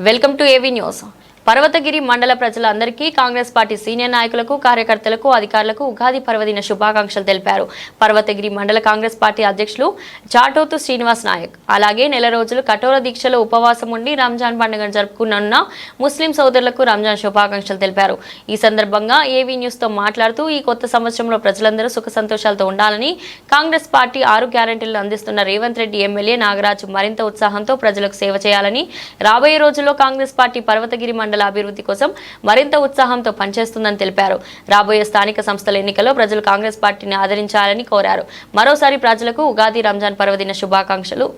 Welcome to AV news Parvathagiri మండల ప్రజలందరికీ Congress party senior నాయకులకు కార్యకర్తలకు అధికారులకు ఉగాది పర్వదిన శుభాకాంక్షలు తెలిపారు. పర్వతగిరి మండల కాంగ్రెస్ పార్టీ అధ్యక్షులు జాటోతు శ్రీనివాస్ నాయక్. అలాగే నెల రోజులు కఠోర దీక్షలో ఉపవాసం ఉండి రంజాన్ పండుగను జరుపుకున్న ముస్లిం సోదరులకు రంజాన్ శుభాకాంక్షలు తెలిపారు. ఈ సందర్భంగా ఏవీ న్యూస్తో మాట్లాడుతూ ఈ కొత్త సంవత్సరంలో ప్రజలందరూ సుఖ సంతోషాలతో ఉండాలని కాంగ్రెస్ పార్టీ ఆరు గ్యారెంటీలు అందిస్తున్న రేవంత్ రెడ్డి ఎమ్మెల్యే నాగరాజు మరింత ఉత్సాహంతో ప్రజలకు సేవ చేయాలని రాబోయే రోజుల్లో కాంగ్రెస్ పార్టీ పర్వతగిరి మండల అభివృద్ధి కోసం మరింత ఉత్సాహంతో పనిచేస్తుందని తెలిపారు. రాబోయే స్థానిక సంస్థల ఎన్నికల్లో ప్రజలు కాంగ్రెస్ పార్టీని ఆదరించాలని కోరారు. మరోసారి ప్రజలకు ఉగాది రంజాన్ పర్వదిన శుభాకాంక్షలు.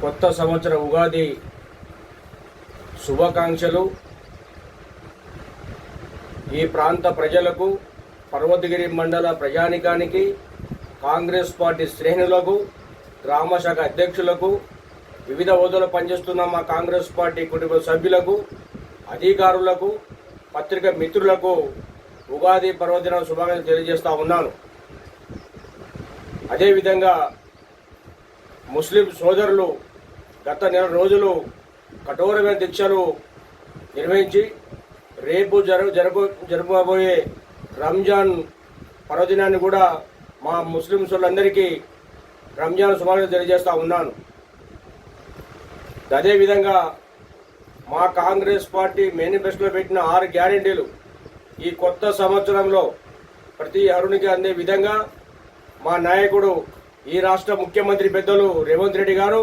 కొత్త సంవత్సర ఉగాది శుభాకాంక్షలు. ఈ ప్రాంత ప్రజలకు పర్వతగిరి మండల ప్రజానికానికి కాంగ్రెస్ పార్టీ శ్రేణులకు గ్రామ శాఖ అధ్యక్షులకు వివిధ హోదాలో పనిచేస్తున్న మా కాంగ్రెస్ పార్టీ కుటుంబ సభ్యులకు అధికారులకు పత్రిక మిత్రులకు ఉగాది పర్వదిన శుభాకాంక్షలు తెలియజేస్తూ ఉన్నాను. అదేవిధంగా ముస్లిం సోదరులు గత నెల రోజులు కఠోరమైన దీక్షలు నిర్వహించి రేపు జరుగు జరుగు జరపబోయే రంజాన్ పర్వదినాన్ని కూడా మా ముస్లిం సోదరులందరికీ రంజాన్ శుభాకాంక్షలు తెలియజేస్తూ ఉన్నాను. అదేవిధంగా మా కాంగ్రెస్ పార్టీ మేనిఫెస్టోలో పెట్టిన ఆరు గ్యారెంటీలు ఈ కొత్త సంవత్సరంలో ప్రతి అరుణికి అందే విధంగా మా నాయకుడు ఈ రాష్ట్ర ముఖ్యమంత్రి పెద్దలు రేవంత్ రెడ్డి గారు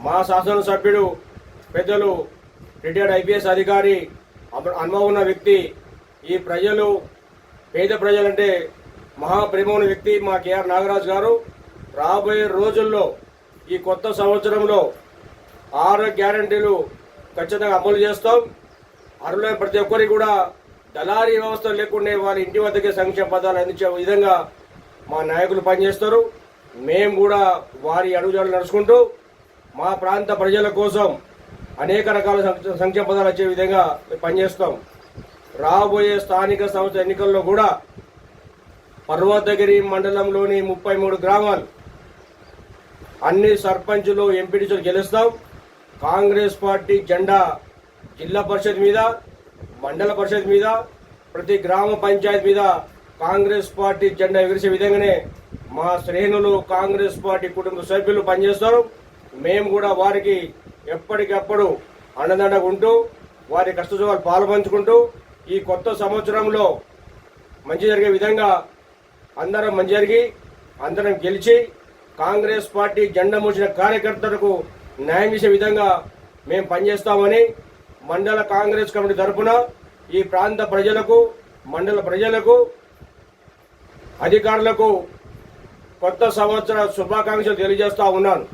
మా శాసనసభ్యుడు పెద్దలు రిటైర్డ్ ఐపీఎస్ అధికారి అనుభవం ఉన్న వ్యక్తి ఈ ప్రజలు పేద ప్రజలంటే మహాప్రేమ ఉన్న వ్యక్తి మా కేఆర్ నాగరాజు గారు. రాబోయే రోజుల్లో ఈ కొత్త సంవత్సరంలో ఆరు గ్యారంటీలు ఖచ్చితంగా అమలు చేస్తాం. అర్హులైన ప్రతి ఒక్కరికి కూడా దళారీ వ్యవస్థ లేకుండా వాళ్ళ ఇంటి వద్దకే సంక్షేమ పదాలు అందించే విధంగా మా నాయకులు పనిచేస్తారు. మేము కూడా వారి అడుగుజాడలు నడుచుకుంటూ మా ప్రాంత ప్రజల కోసం అనేక రకాల సంక్షేమ పదాలు వచ్చే విధంగా మేము పనిచేస్తాం. రాబోయే స్థానిక సంస్థ ఎన్నికల్లో కూడా పర్వతగిరి మండలంలోని ముప్పై మూడు గ్రామాలు అన్ని సర్పంచులు ఎంపీటీసీలు గెలుస్తాం. కాంగ్రెస్ పార్టీ జెండా జిల్లా పరిషత్ మీద మండల పరిషత్ మీద ప్రతి గ్రామ పంచాయతీ మీద కాంగ్రెస్ పార్టీ జెండా ఎగిరిసే విధంగానే మా శ్రేణులు కాంగ్రెస్ పార్టీ కుటుంబ సభ్యులు పనిచేస్తారు. మేము కూడా వారికి ఎప్పటికప్పుడు అండదండగా ఉంటూ వారి కష్టసుఖాలు పాల్పంచుకుంటూ ఈ కొత్త సంవత్సరంలో మంచి జరిగే విధంగా అందరం మంచి జరిగి అందరం గెలిచి కాంగ్రెస్ పార్టీ జెండా మూసిన కార్యకర్తలకు న్యాయం చేసే విధంగా మేము పనిచేస్తామని మండల కాంగ్రెస్ కమిటీ తరఫున ఈ ప్రాంత ప్రజలకు మండల ప్రజలకు అధికారులకు కొత్త సంవత్సర శుభాకాంక్షలు తెలియజేస్తా ఉన్నాను.